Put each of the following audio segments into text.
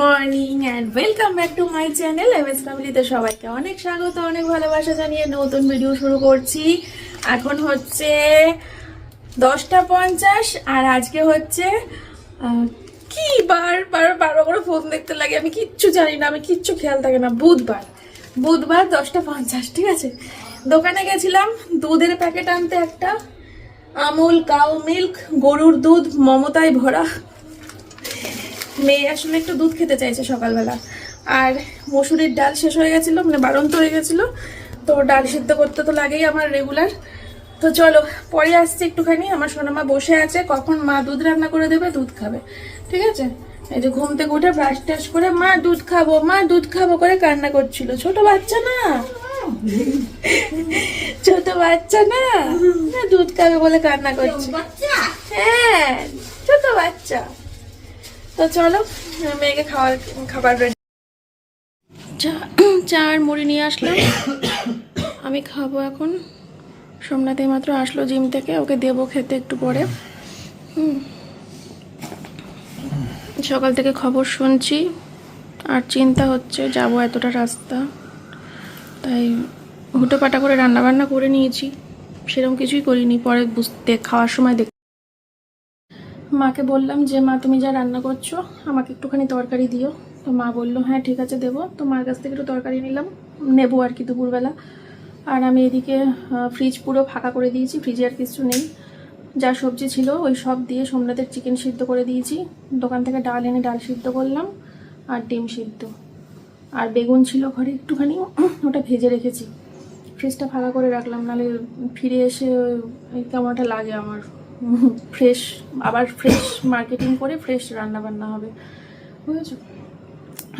Morning and welcome back to my channel M S ফ্যামিলিতে সবাইকে অনেক স্বাগত, অনেক ভালোবাসা জানিয়ে নতুন ভিডিও শুরু করছি। এখন হচ্ছে দশটা পঞ্চাশ আর আজকে হচ্ছে কি বার বার বারবার করে ফোন দেখতে লাগে, আমি কিচ্ছু জানি না, আমি কিচ্ছু খেয়াল থাকে না, বুধবার। বুধবার দশটা পঞ্চাশ, ঠিক আছে? দোকানে গেছিলাম, দুধের প্যাকেট আনতে একটা, আমুল কাউ মিল্ক গরুর দুধ, মমতায় ভরা। মেয়ে আসলে একটু দুধ খেতে চাইছে সকালবেলা। আর মসুরির ডাল শেষ হয়ে গেছিল মানে বারন্ত হয়ে গেছিল। তো ডাল সিদ্ধ করতে তো লাগেই আমার রেগুলার তো চলো পরে আসছে একটুখানি আমার সোনামা বসে আছে কখন মা দুধ রান্না করে দেবে দুধ খাবে। ঠিক আছে? এই যে ঘুম থেকে উঠে ব্রাশ টাশ করে মা দুধ খাব মা দুধ খাব করে কান্না করছিল। ছোট বাচ্চা না? ছোট বাচ্চা না? দুধ খাবে বলে কান্না করছে হ্যাঁ ছোট বাচ্চা। তো চলো মেয়েকে খাওয়ার, খাবার। চা চা আর মুড়ি নিয়ে আসলাম আমি খাব এখন সোমনাথ মাত্র আসলো জিম থেকে, ওকে দেবো খেতে একটু পরে। সকাল থেকে খবর শুনছি, আর চিন্তা হচ্ছে যাব এতটা রাস্তা তাই হুটো পাটা করে রান্না বান্না করে নিয়েছি সেরকম কিছুই করিনি, পরে বুঝতে খাওয়ার সময় দেখ মাকে বললাম যে, মা, তুমি যা রান্না করছ, আমাকে একটুখানি তরকারি দিও। তো মা বলল হ্যাঁ ঠিক আছে, দেবো। তো মার কাছ থেকে একটু তরকারি নিলাম, নেব আর কি দুপুরবেলা। আর আমি এদিকে ফ্রিজ পুরো ফাঁকা করে দিয়েছি ফ্রিজে আর কিছু নেই। যা সবজি ছিল, ওই সব দিয়ে সোমনাথের চিকেন সিদ্ধ করে দিয়েছি। দোকান থেকে ডাল এনে ডাল সিদ্ধ করলাম আর ডিম সিদ্ধ। আর বেগুন ছিল ঘরে একটুখানি, ওটা ভেজে রেখেছি। ফ্রিজটা ফাঁকা করে রাখলাম, নাহলে ফিরে এসে কেমন লাগে আমার। ফ্রেশ আবার ফ্রেশ মার্কেটিং করে ফ্রেশ রান্না বান্না হবে, বুঝেছ?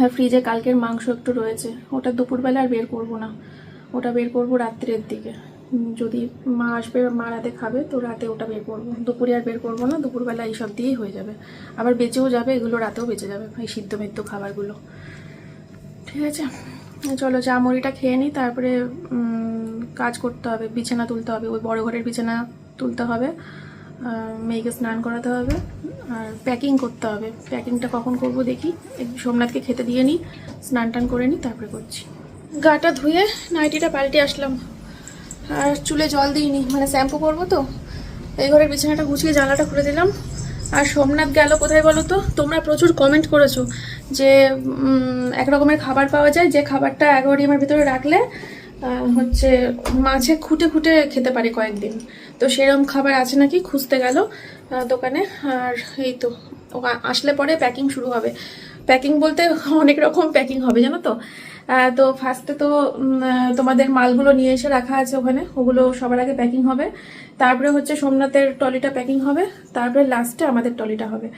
আর ফ্রিজে কালকের মাংস একটু রয়েছে, ওটা দুপুরবেলা আর বের করব না, ওটা বের করব রাত্রের দিকে। যদি মা আসবে, মা রাতে খাবে, তো রাতে ওটা বের করব। দুপুরে আর বের করব না, দুপুরবেলা এইসব দিয়েই হয়ে যাবে। আবার বেঁচেও যাবে, এগুলো রাতেও বেঁচে যাবে এই সিদ্ধ মেদ্ধ খাবারগুলো। ঠিক আছে? চলো চা মুড়িটা খেয়ে নিই তারপরে কাজ করতে হবে, বিছানা তুলতে হবে, ওই বড় ঘরের বিছানা তুলতে হবে। মেয়েকে স্নান করাতে হবে, আর প্যাকিং করতে হবে। প্যাকিংটা কখন করব দেখি। সোমনাথকে খেতে দিয়ে নিই স্নান টান করে নিই তারপরে করছি। গাটা ধুয়ে নাইটিটা পাল্টে আসলাম। আর চুলে জল দিইনি মানে শ্যাম্পু করব তো। এই ঘরের বিছানাটা গুছিয়ে জানলাটা খুলে দিলাম। আর সোমনাথ গেল কোথায় বলো তো? তোমরা প্রচুর কমেন্ট করেছ যে এক রকমের খাবার পাওয়া যায়, যে খাবারটা অ্যাকোয়ারিয়ামের ভিতরে রাখলে হচ্ছে মাছে খুঁটে খুঁটে খেতে পারে কয়েকদিন। তো সেরকম খাবার আছে নাকি? খুঁজতে গেল দোকানে। আর এই তো আসলে পরে প্যাকিং শুরু হবে। প্যাকিং বলতে অনেক রকম প্যাকিং হবে, জানো তো? তো ফার্স্টে তো তোমাদের মালগুলো নিয়ে এসে রাখা আছে ওখানে। ওগুলো সবার আগে প্যাকিং হবে। তারপরে হচ্ছে সোমনাথের টলিটা প্যাকিং হবে। তারপরে লাস্টে আমাদের টলিটা হবে।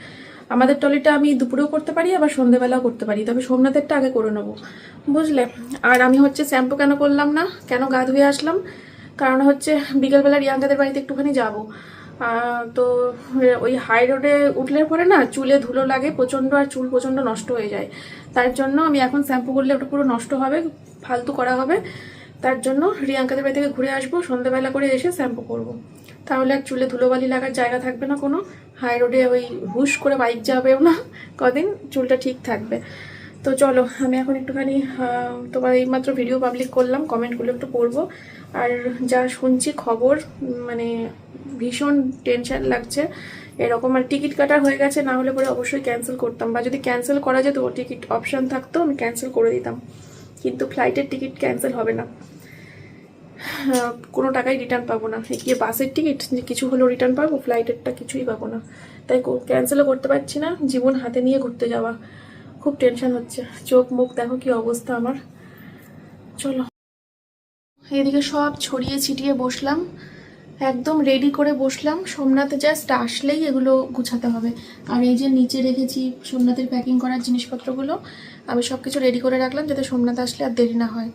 আমাদের টলিটা আমি দুপুরেও করতে পারি, আবার সন্ধেবেলাও করতে পারি। তবে সোমনাথেরটা আগে করে নেব। বুঝলে? আর আমি হচ্ছে শ্যাম্পু কেন করলাম না? কেন গা ধুয়ে আসলাম? কারণ হচ্ছে বিকেলবেলা রিয়াঙ্কাদের বাড়িতে একটুখানি যাব। তো ওই হাই রোডে উঠলে পরে না চুলে ধুলো লাগে, প্রচণ্ড আর চুল প্রচণ্ড নষ্ট হয়ে যায়। তার জন্য আমি এখন শ্যাম্পু করলে ওটা পুরো নষ্ট হবে, ফালতু করা হবে। তার জন্য রিয়াঙ্কাদের বাড়ি থেকে ঘুরে আসব সন্ধ্যেবেলা করে এসে শ্যাম্পু করব। তাহলে আর চুলে ধুলোবালি লাগার জায়গা থাকবে না কোনো। হাই রোডে ওই হুশ করে বাইক যাবেও না, কদিন চুলটা ঠিক থাকবে। তো চলো, আমি এখন একটুখানি তোমার এইমাত্র ভিডিও পাবলিক করলাম কমেন্টগুলো একটু পড়ব। আর যা শুনছি খবর মানে ভীষণ টেনশন লাগছে। এরকম আর টিকিট কাটা হয়ে গেছে, না হলে পরে অবশ্যই ক্যান্সেল করতাম। বা যদি ক্যান্সেল করা যেত টিকিট অপশান থাকতো, আমি ক্যান্সেল করে দিতাম। কিন্তু ফ্লাইটের টিকিট ক্যান্সেল হবে না। কোনো টাকাই রিটার্ন পাবো না। গিয়ে বাসের টিকিট যে কিছু হলেও রিটার্ন পাবো ফ্লাইটেরটা কিছুই পাবো না। তাই ক্যান্সেলও করতে পারছি না, জীবন হাতে নিয়ে ঘুরতে যাওয়া। খুব টেনশন হচ্ছে। চোখ মুখ দেখো কি অবস্থা আমার। চলো। এদিকে সব ছড়িয়ে ছিটিয়ে বসলাম। একদম রেডি করে বসলাম। সোমনাথে জাস্ট আসলেই এগুলো গুছাতে হবে। আর এই যে নিচে রেখেছি সোমনাথের প্যাকিং করার জিনিসপত্রগুলো, আমি সব কিছু রেডি করে রাখলাম যাতে সোমনাথ আসলে আর দেরি না হয়।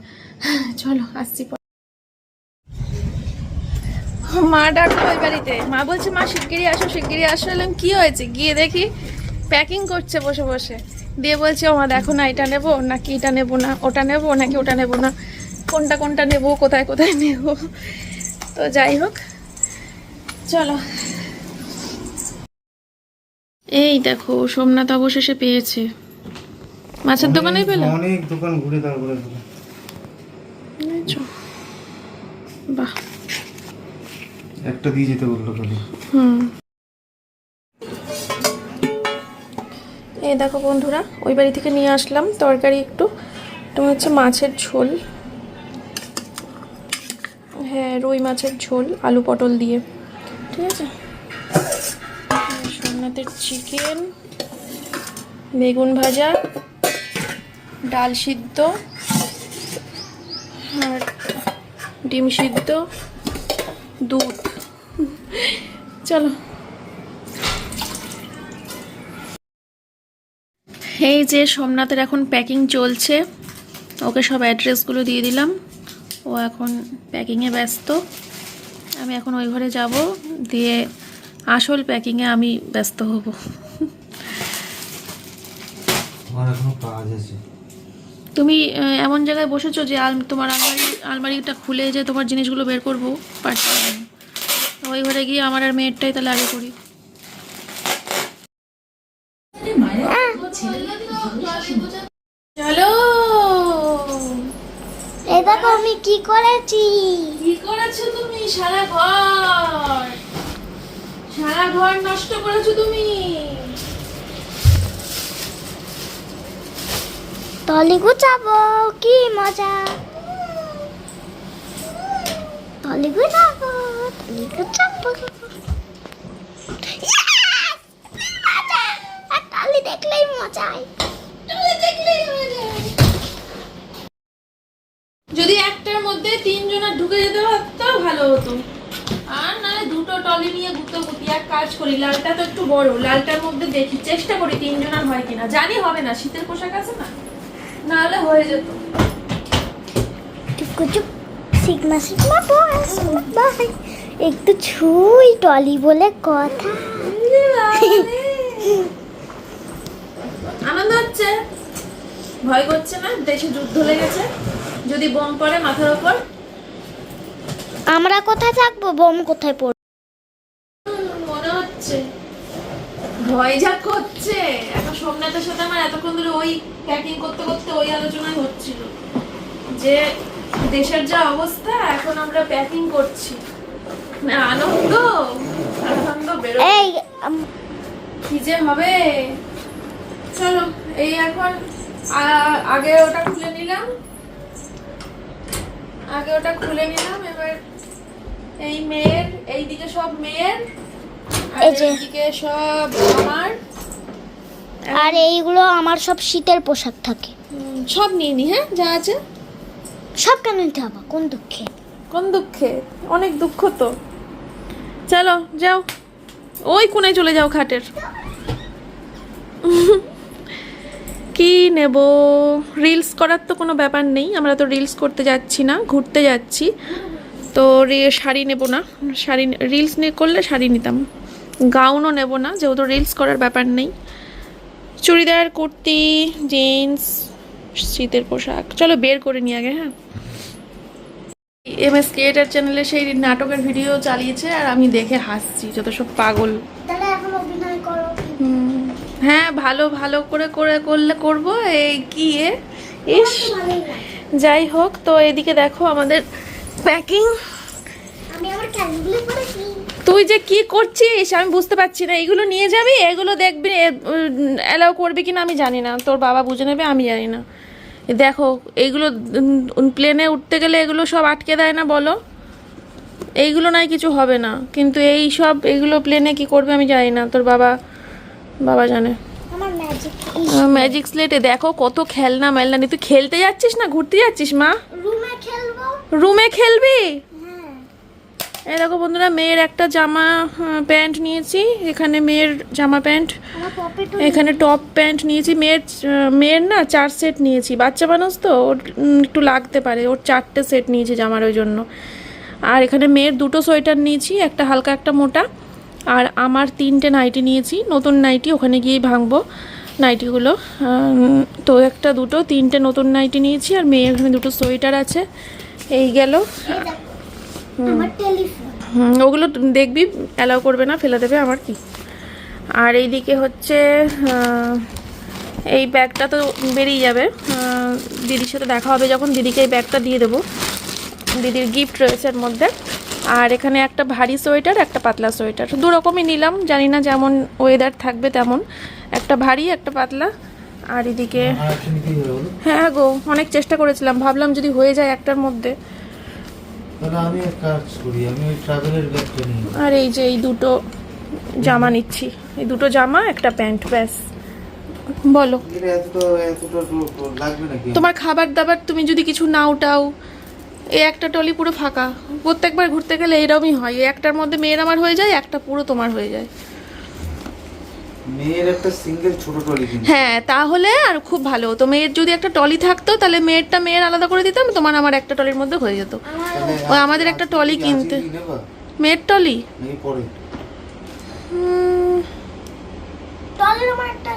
চলো, আসছি। মা ডাকলো ওই বাড়িতে। মা বলছে, মা, শিগগিরই আসো শিগগিরই আসো। এলাম কি হয়েছে? গিয়ে দেখি প্যাকিং করছে বসে বসে। দিয়ে বলছে, ও মা, দেখো না, এটা নেব নাকি এটা নেব না, ওটা নেব নাকি ওটা নেব না? কোনটা কোনটা নেব কোথায় কোথায় নেব? তো যাই হোক চলো। এই দেখো সোমনাথ অবশেষে পেয়েছে। মাছের দোকানেই পেলে? অনেক দোকান ঘুরে তারপরে পেলাম। বাহ। একটা দিয়ে যেতে বলল খালি। হুম। এই দেখো বন্ধুরা ওই বাড়ি থেকে নিয়ে আসলাম তরকারি একটু। এটা হচ্ছে মাছের ঝোল। রুই মাছের ঝোল, আলু পটল দিয়ে। ঠিক আছে? সোমনাথের চিকেন বেগুন ভাজা, ডাল সিদ্ধ, আর ডিম সিদ্ধ, দুধ। চলো। এই যে সোমনাথের এখন প্যাকিং চলছে, ওকে সব অ্যাড্রেসগুলো দিয়ে দিলাম। ও এখন প্যাকিংয়ে ব্যস্ত। আমি এখন ওই ঘরে যাব দিয়ে আসল প্যাকিংয়ে আমি ব্যস্ত হব। আমার এখনও কাজ আছে। তুমি এমন জায়গায় বসেছো যে আল তোমার আলমারি আলমারিটা খুলে যে তোমার জিনিসগুলো বের করব পারছি ওই ঘরে গিয়ে আমার আর মেয়েরটাই তাহলে আগে করি চলো এই দেখো আমি কি করেছি? কি করেছ তুমি? সারা ঘর। সারা ঘর নষ্ট করেছ তুমি। তলি গুছাবো কি মজা? তলি গুছাবো তলি গুছাবো। Yes! মজা! আর তলি দেখলেই মজাই যদি একটার মধ্যে তিনজনের ঢুকে যেতে পারতো ভালো হতো। আর নাহলে দুটো টলি নিয়ে গুতো গুতি এক কাজ করি? লালটা তো একটু বড় লালটার মধ্যে দেখি চেষ্টা করি তিনজনের হয় কিনা। জানি হবে না শীতের পোশাক আছে না? নাহলে হয়ে যেত। চুপ। সিগমা সিগমা একটু ছুই টলি বলে কথা। আনন্দ হচ্ছে? ভয় করছে না? দেশে যুদ্ধ লেগেছে? যদি বোম পড়ে মাথার ওপর আমরা কোথায় থাকব? বোম কোথায় পড়ব? মনে হচ্ছে। ভয় যা করছে। এখন সোমনাথের সাথে আমার এতক্ষণ ধরে ওই প্যাকিং করতে করতে ওই আলোচনাই হচ্ছিল। যে দেশের যা অবস্থা এখন আমরা প্যাকিং করছি। না আনন্দ আনন্দ বেরো এই কি যে হবে? চলো এই এখন আগে ওটা খুলে নিলাম। আগে ওটা খুলে নিলাম এবার এই মেয়ের এইদিকে সব মেয়ের আর। এইদিকে সব আমার। আর এইগুলো আমার সব শীতের পোশাক থাকে। সব নিয়ে নি হ্যাঁ যা আছে। সব কেন নিতে হবে? কোন দুঃখে? কোন দুঃখে? অনেক দুঃখ তো। চলো যাও। ওই কোণে চলে যাও খাটের। কি নেব? রিলস করার তো কোনো ব্যাপার নেই, আমরা তো রিলস করতে যাচ্ছি না, ঘুরতে যাচ্ছি। তো শাড়ি নেব না, শাড়ি রিলস নিয়ে করলে শাড়ি নিতাম। গাউনও নেব না, যেহেতু রিলস করার ব্যাপার নেই। চুড়িদার, কুর্তি জিন্স শীতের পোশাক। চলো বের করে নিয়ে আগে হ্যাঁ। এম এস ক্রিয়েটার চ্যানেলে সেই নাটকের ভিডিও চালিয়েছে, আর আমি দেখে হাসছি, যত সব পাগল। হ্যাঁ ভালো ভালো করে করে করলে করব। এই এ ইস যাই হোক তো এদিকে দেখো আমাদের প্যাকিং তুই যে কি করছিস? আমি বুঝতে পারছি না। এগুলো নিয়ে যাবি? এগুলো দেখবি অ্যালাউ করবি কিনা আমি জানি না। তোর বাবা বুঝে নেবে আমি জানি না। দেখো এইগুলো প্লেনে উঠতে গেলে এগুলো সব আটকে দেয় না বলো? এইগুলো নাই কিছু হবে না। কিন্তু এই সব এগুলো প্লেনে কি করবে আমি জানি না। তোর বাবা বাবা জানে। আমার ম্যাজিক স্লেটে দেখো কত খেলনা মেলনা তুই খেলতে যাচ্ছিস না? ঘুরতে যাচ্ছিস মা? রুমে খেলব? রুমে খেলবি? হ্যাঁ। এই দেখো বন্ধুরা মেয়ের একটা জামা প্যান্ট নিয়েছি। এখানে মেয়ের জামা প্যান্ট এখানে টপ প্যান্ট নিয়েছি। মেয়ের মেয়ের না চার সেট নিয়েছি। বাচ্চা মানুষ তো ওর একটু লাগতে পারে। ওর চারটে সেট নিয়েছি জামার ওই জন্য। আর এখানে মেয়ের দুটো সোয়েটার নিয়েছি একটা হালকা একটা মোটা। আর আমার তিনটে নাইটি নিয়েছি নতুন নাইটি ওখানে গিয়েই ভাঙবো নাইটিগুলো। তো একটা দুটো তিনটে নতুন নাইটি নিয়েছি আর মেয়ের এখানে দুটো সোয়েটার আছে এই গেল। ওগুলো দেখবি অ্যালাউ করবে না ফেলে দেবে আমার কি। আর এইদিকে হচ্ছে এই ব্যাগটা তো বেরিয়ে যাবে। দিদির সাথে দেখা হবে যখন দিদিকে এই ব্যাগটা দিয়ে দেবো। দিদির গিফট রয়েছে এর মধ্যে। আর এখানে একটা ভারী সোয়েটার একটা পাতলা সোয়েটার। দু রকমই নিলাম জানি না যেমন ওয়েদার থাকবে তেমন। একটা ভারী একটা পাতলা। আর এদিকে? হ্যাঁ গো অনেক চেষ্টা করেছিলাম। ভাবলাম যদি হয়ে যায় একটার মধ্যে। আর এই যে এই দুটো জামা নিচ্ছি। এই দুটো জামা একটা প্যান্ট ব্যাস। বলো। তোমার খাবার দাবার তুমি যদি কিছু নাও টাও। এই একটা টলি পুরো ফাঁকা। প্রত্যেকবার ঘুরতে গেলে এরকমই হয়। এই একটার মধ্যে মেয়ের আমার হয়ে যায় একটা পুরো তোমার হয়ে যায়। মেয়ের একটা সিঙ্গেল ছোট কিনছি হ্যাঁ তাহলে আর খুব ভালো। হতো মেয়ের যদি একটা টলি থাকতো তাহলে মেয়েরটা মেয়ের আলাদা করে দিতাম তোমার আমার একটা টলির মধ্যে হয়ে যেত। ওই আমাদের একটা টলি কিনতে। মেয়ের টলি? নাকি পরে। উম, টলের আমার একটা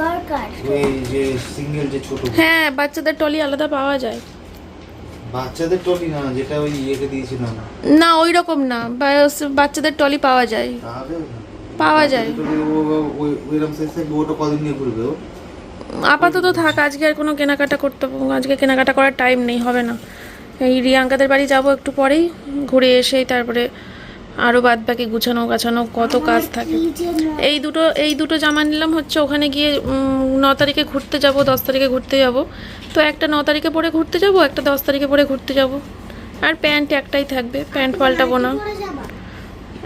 দরকার। ওই যে সিঙ্গেল যে ছোট। হ্যাঁ বাচ্চাদের টলি আলাদা পাওয়া যায়। বাচ্চাদের টলি না যেটা ওই ইয়েকে দিয়েছিলাম না? ওই রকম না। বাচ্চাদের টলি পাওয়া যায়। পাওয়া যায়। ওটা কদিন নিয়ে ঘুরবে ও? আপাতত থাক আজকে আর কোনো কেনাকাটা করতে আজকে কেনাকাটা করার টাইম নেই হবে না। এই রিয়াঙ্কাদের বাড়ি যাব একটু পরেই ঘুরে এসেই তারপরে আরও বাদ বাকি গুছানো গাছানো কত কাজ থাকে। এই দুটো এই দুটো জামা নিলাম হচ্ছে ওখানে গিয়ে ন তারিখে ঘুরতে যাব, দশ তারিখে ঘুরতে যাব। তো একটা ন তারিখে পরে ঘুরতে যাব, একটা দশ তারিখে পরে ঘুরতে যাব। আর প্যান্ট একটাই থাকবে, প্যান্ট পাল্টাবো না।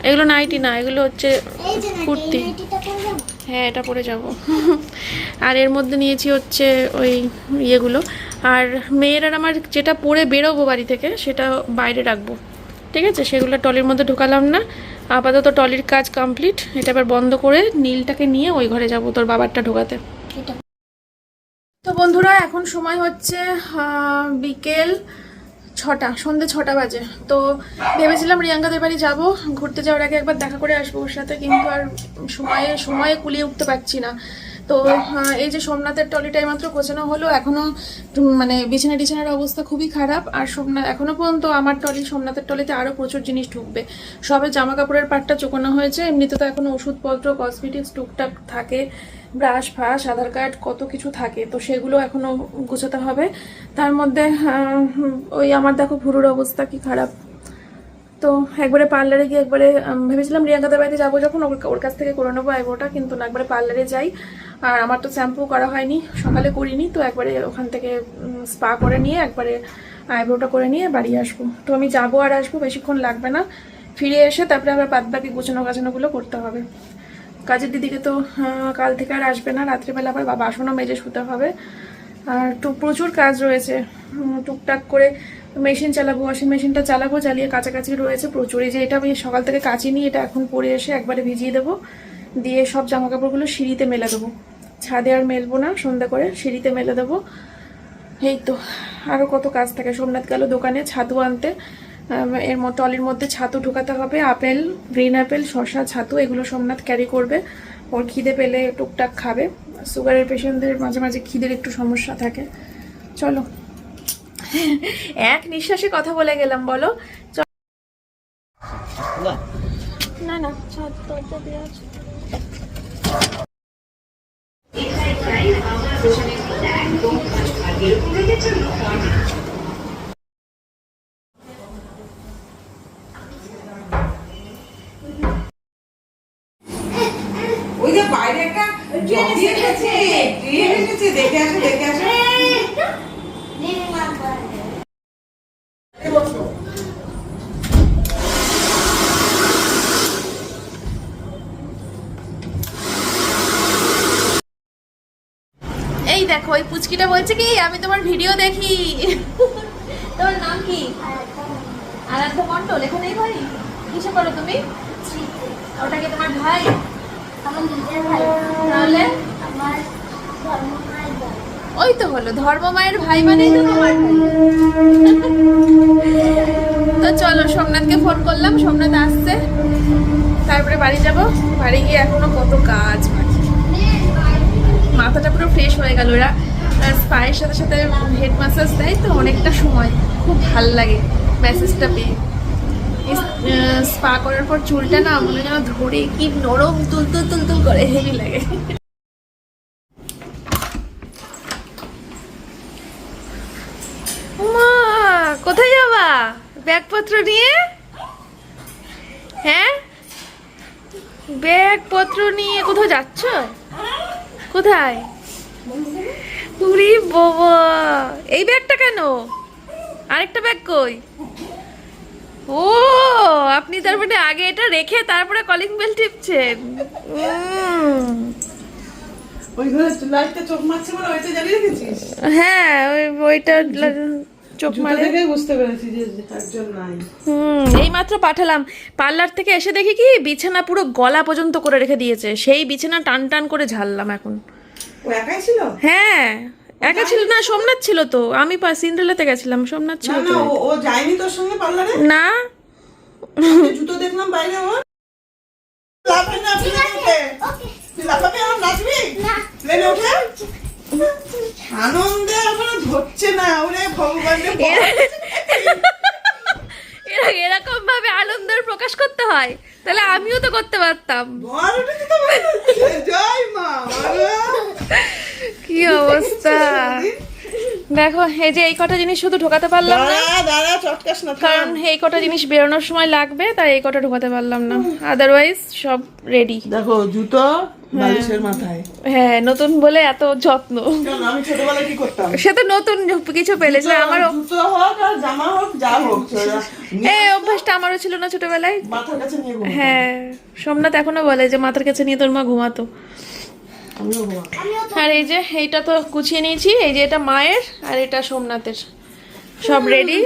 এগুলো নাইটি না, এগুলো হচ্ছে কুর্তি। হ্যাঁ এটা পরে যাব। আর এর মধ্যে নিয়েছি হচ্ছে ওই ইয়েগুলো। আর মেয়েরা আমার যেটা পরে বেরোবো বাড়ি থেকে, সেটা বাইরে রাখব। ঠিক আছে? সেগুলো টলির মধ্যে ঢোকালাম না। আপাতত টলির কাজ কমপ্লিট। এটা এবার বন্ধ করে নীলটাকে নিয়ে ওই ঘরে যাব তোর বাবারটা ঢোকাতে। তো বন্ধুরা, এখন সময় হচ্ছে বিকেল ছটা, সন্ধে ছটা বাজে। তো ভেবেছিলাম রিয়াঙ্কাদের বাড়ি যাব। ঘুরতে যাওয়ার আগে একবার দেখা করে আসব ওর সাথে, কিন্তু আর সময়ে সময়ে কুলিয়ে উঠতে পারছি না। তো আহ, এই যে সোমনাথের টলিটাই মাত্র গোছানো হলো এখনও মানে বিছানা টিছানার অবস্থা খুবই খারাপ আর সোমনাথ এখনও পর্যন্ত আমার টলি সোমনাথের টলিতে আরও প্রচুর জিনিস ঢুকবে। সবে জামা কাপড়ের পাটটা চোকানো হয়েছে এমনিতে তো এখনও ওষুধপত্র কসমেটিক্স টুকটাক থাকে ব্রাশ ফাশ আধার কার্ড কত কিছু থাকে তো সেগুলো এখনও গোছাতে হবে। তার মধ্যে ওই আমার দেখো ভুরুর অবস্থা কি খারাপ। তো একবারে পার্লারে গিয়ে একবারে ভেবেছিলাম রিয়াঙ্কাদের বাড়িতে যাব যখন ওর ওর কাছ থেকে করে নেব আইব্রোটা কিন্তু না, একবারে পার্লারে যাই। আর আমার তো শ্যাম্পু করা হয়নি, সকালে করিনি, তো একবারে ওখান থেকে স্পা করে নিয়ে একবারে আইব্রোটা করে নিয়ে বাড়ি আসব। তো আমি যাব আর আসব, বেশিক্ষণ লাগবে না। ফিরে এসে তারপরে আবার বাদ বাকি গোছানো গাছানোগুলো করতে হবে। কাজের দিদিকে তো কাল থেকে আর আসবে না, রাত্রিবেলা আবার বাসনও মেজে শুতে হবে। আর তো প্রচুর কাজ রয়েছে। টুকটাক করে মেশিন চালাবো ওয়াশিং মেশিনটা চালাবো চালিয়ে কাছাকাছি রয়েছে প্রচুরই। যে এটা আমি সকাল থেকে কাচিনি এটা এখন পরে এসে একবারে ভিজিয়ে দেবো। দিয়ে সব জামা কাপড়গুলো সিঁড়িতে মেলে দেবো। ছাদে আর মেলবো না, সন্ধ্যা করে সিঁড়িতে মেলে দেবো। এই তো আরও কত কাজ থাকে। সোমনাথ গেল দোকানে ছাতু আনতে। এর টলির মধ্যে ছাতু ঢোকাতে হবে। আপেল, গ্রিন আপেল, শসা, ছাতু, এগুলো সোমনাথ ক্যারি করবে। ওর খিদে পেলে টুকটাক খাবে। সুগারের পেশেন্টদের মাঝে মাঝে খিদের একটু সমস্যা থাকে। চলো। এক নিঃশ্বাসে কথা বলে গেলাম বলো। না না ওই যে বাইরে একটা দেখে আসো দেখে আসো। পুচকিটা বলছে কি, আমি তোমার ভিডিও দেখি। তোমার নাম কি? আরাধ্য মণ্ডল এখানেই বাড়ি কিসে করো তুমি? ওটা কি তোমার ভাই? তাহলে? ওই তো হলো ধর্ম মায়ের ভাই মানেই তো তোমার। তো চলো, সোমনাথকে ফোন করলাম, সোমনাথ আসছে। তারপরে বাড়ি যাব। বাড়ি গিয়ে এখনও কত কাজ মাথাটা পুরো ফ্রেশ হয়ে গেল ওরা। স্পায়ের সাথে সাথে হেড মাসাজ দেয় তো অনেকটা সময়। খুব ভালো লাগে ম্যাসেজটা পেয়ে। স্পা করার পর চুলটা না মনে যেন ধরে কি নরম তুলতুল তুলতুল করে হেভি লাগে। মা কোথায় যাবা? ব্যাগপত্র নিয়ে? হ্যাঁ? ব্যাগপত্র নিয়ে কোথাও যাচ্ছ? কোথায়? উরি বাবা। এই ব্যাগটা কেন? আরেকটা ব্যাগ কই? ও আপনি তার মানে আগে এটা রেখে তারপরে কলিং বেল টিপছেন হ্যাঁ ওইটা চোখ মারে। বুঝতে পেরেছি যে একজন নাই। হুম এই মাত্র পাঠালাম। পার্লার থেকে এসে দেখি কি বিছানা পুরো গলা পর্যন্ত করে রেখে দিয়েছে। সেই বিছানা টান টান করে ঝাড়লাম এখন। ও একাই ছিল? হ্যাঁ একা ছিল না সোমনাথ ছিল তো। আমি পা- সিন্ড্রেলাতে গেছিলাম সোমনাথ ছিল না তো। ও- যায়নি তোর সঙ্গে পার্লারে? না। জুতো দেখলাম বাইরে ওর লাফে না প্লেনে তুই লাফাবি আমার নাচবি? প্লেনে ওঠে আনন্দে এখনও ধরছে না ওরে ভগবান এরা এরকম ভাবে আনন্দের প্রকাশ করতে হয়? তাহলে আমিও তো করতে পারতাম। জয় মা বাবা। কি অবস্থা দেখো এই যে এই কটা জিনিস শুধু ঢোকাতে পারলাম না। কারণ এই কটা জিনিস বেরোনোর সময় লাগবে তাই এই কটা ঢোকাতে পারলাম না। আদারওয়াইজ সব রেডি দেখো জুতো বালিশের মাথায়। হ্যাঁ নতুন বলে এত যত্ন। আমি ছোটবেলায় কি করতাম? সে তো নতুন কিছু পেলেছে আমারও জুতো হোক আর জামা হোক যা হোক এই অভ্যাসটা আমারও ছিল না ছোটবেলায়। মাথার কাছে নিয়ে হ্যাঁ সোমনাথ এখনও বলে যে মাথার কাছে নিয়ে তোর মা ঘুমাতো। আর এই যে এইটা তো গুছিয়ে নিয়েছি এই যে এটা মায়ের আর এটা সোমনাথের। সব রেডি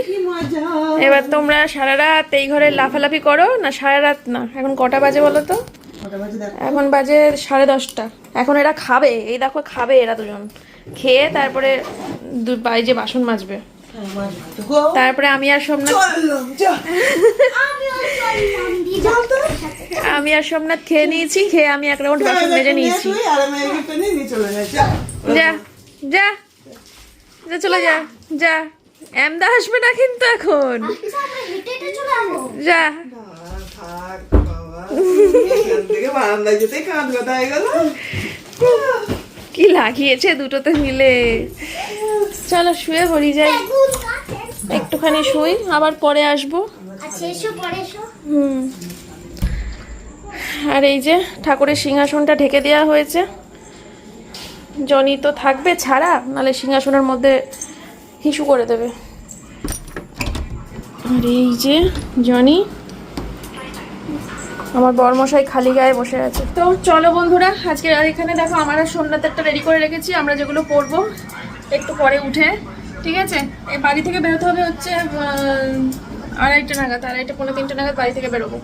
এবার তোমরা সারা রাত এই ঘরে লাফালাফি করো না সারা রাত না এখন কটা বাজে বলো তো? কটা বাজে দেখো। এখন বাজে সাড়ে দশটা। এখন এরা খাবে এই দেখো খাবে এরা দুজন। খেয়ে তারপরে যে বাসন মাজবে। হ্যাঁ, তারপরে আমি আর সোমনাথ। আমি আর সোমনাথ খেয়ে নিয়েছি, খেয়ে আমি এক রাউন্ড বাসন মেজে নিয়েছি যা। যা যা চলে যা যা এমদা আসবে না কিন্তু এখন যা। কি লাগিয়েছে দুটোতে মিলে চলো শুয়ে পড়ি যাই। একটুখানি শুই আবার পরে আসব। আচ্ছা পরে হুম। আর এই যে ঠাকুরের সিংহাসনটা ঢেকে দেওয়া হয়েছে। জনি তো থাকবে ছাড়া? নালে সিংহাসনের মধ্যে হিসু করে দেবে। আর এই যে জনি। আমার বরমশাই খালি গায়ে বসে আছে। তো চলো বন্ধুরা আজকে আর এখানে দেখো আমার সোমনাথেরটা রেডি করে রেখেছি। আমরা যেগুলো পরবো একটু পরে উঠে, ঠিক আছে? এই বাড়ি থেকে বেরোতে হবে হচ্ছে আড়াইটা নাগাদ, আড়াইটা পনেরো তিনটে নাগাদ বাড়ি থেকে বেরোবো।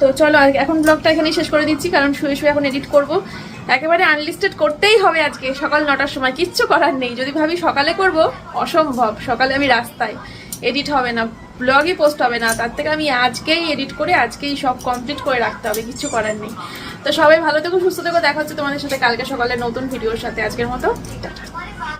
তো চলো এখন ব্লগটা এখানেই শেষ করে দিচ্ছি, কারণ শুয়ে শুয়ে এখন এডিট করব। একেবারে আনলিস্টেড করতেই হবে আজকে, সকাল নটার সময়, কিচ্ছু করার নেই। যদি ভাবি সকালে করব, অসম্ভব, সকালে আমি রাস্তায় এডিট হবে না ব্লগই পোস্ট হবে না, তার থেকে আমি আজকেই এডিট করে, আজকেই সব কমপ্লিট করে রাখতে হবে, কিচ্ছু করার নেই। তো সবাই ভালো থেকো, সুস্থ থেকো, দেখা হচ্ছে তোমাদের সাথে কালকে সকালে নতুন ভিডিওর সাথে। আজকের মতো